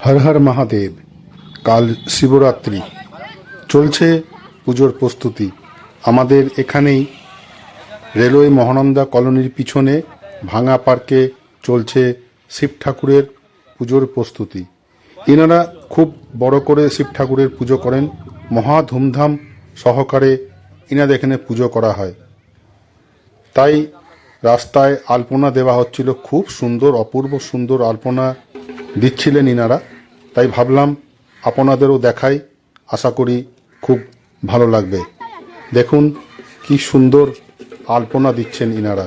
হর হর মহাদেব, কাল শিবরাত্রি। চলছে পুজোর প্রস্তুতি। আমাদের এখানেই রেলওয়ে মহানন্দা কলোনির পিছনে ভাঙা পার্কে চলছে শিব ঠাকুরের পুজোর প্রস্তুতি। এনারা খুব বড় করে শিব ঠাকুরের পুজো করেন। মহা ধুমধাম সহকারে এনাদের এখানে পুজো করা হয়। তাই রাস্তায় আলপনা দেওয়া হচ্ছিল। খুব সুন্দর, অপূর্ব সুন্দর আলপনা দিচ্ছিলেন ইনারা। তাই ভাবলাম আপনাদেরও দেখাই। আশা করি খুব ভালো লাগবে। দেখুন কি সুন্দর আলপনা দিচ্ছেন ইনারা।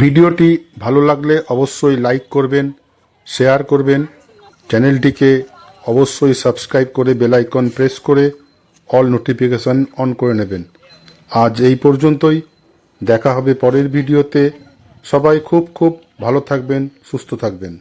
ভিডিওটি ভালো লাগলে অবশ্যই লাইক করবেন, শেয়ার করবেন। চ্যানেলটিকে অবশ্যই সাবস্ক্রাইব করে বেল আইকন প্রেস করে অল নোটিফিকেশন অন করে নেবেন। আজ এই পর্যন্তই। দেখা হবে পরের ভিডিওতে। সবাই খুব খুব ভালো থাকবেন, সুস্থ থাকবেন।